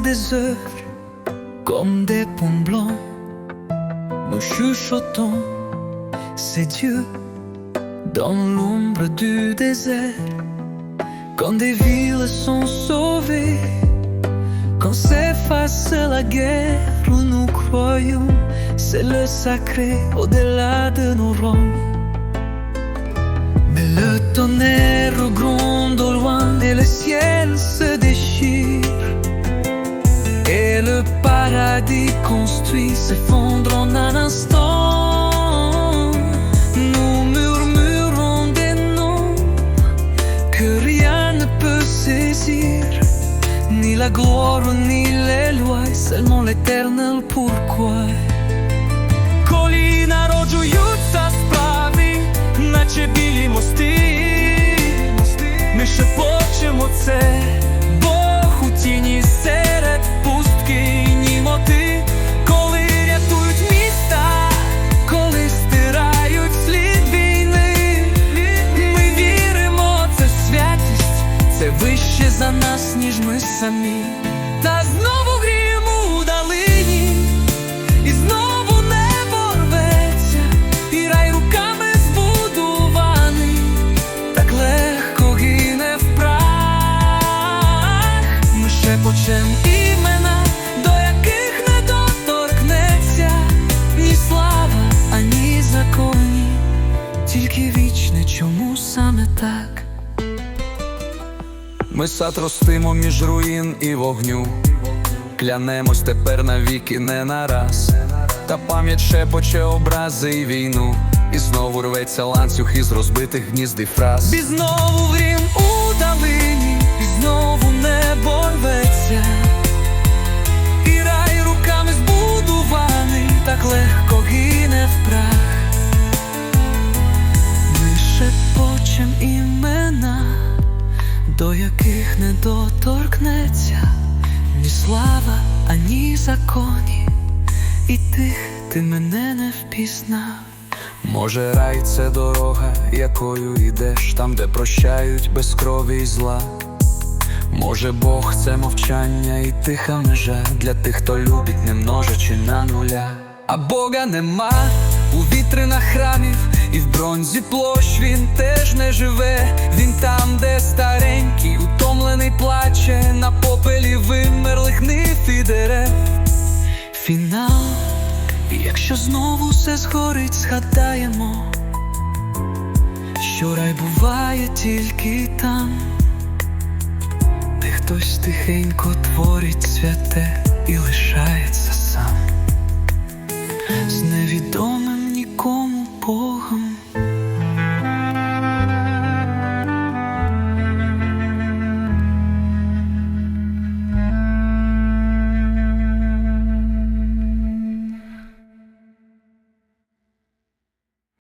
des heures comme des ponts blancs. Nous chuchotons, c'est Dieu dans l'ombre du désert. Quand des villes sont sauvées, quand s'efface la guerre où nous croyons, c'est le sacré au-delà de nos rangs. Mais le tonnerre gronde paradis construit s'effondre en un instant. Nous murmurons des noms que rien ne peut saisir. Ni la gloire ni les lois, seulement l'éternel pourquoi. Коліна роджуються справи, наче білі мости. Ми шепочемо це, Ніж ми самі. Та знову гріємо у долині. І знову небо рветься, і рай руками збудований, так легко гине в прах. Ми шепочем імена, до яких не доторкнеться ні слава, ані законі, тільки вічне, чому саме так? Ми сад ростимо між руїн і вогню. Клянемось тепер навіки не нараз. Та пам'ять шепоче образи і війну. І знову рветься ланцюг із розбитих гнізд і фраз. І знову грім у долині, і знову небо рветься, і рай руками збудований, так легко гине в прах. Ми шепочем імена, до яких не доторкнеться ні слава, ані законі, і тих ти мене не впізнав. Може, рай це дорога, якою йдеш, там, де прощають без крові і зла. Може, Бог це мовчання і тиха межа для тих, хто любить, не множачи на нуля. А Бога нема у вітринах храмів, і в бронзі площ він теж не живе. Він там, де старенький, Фінал, якщо знову все згорить, згадаємо, що рай буває тільки там, де хтось тихенько творить святе і лишається сам з невідомим.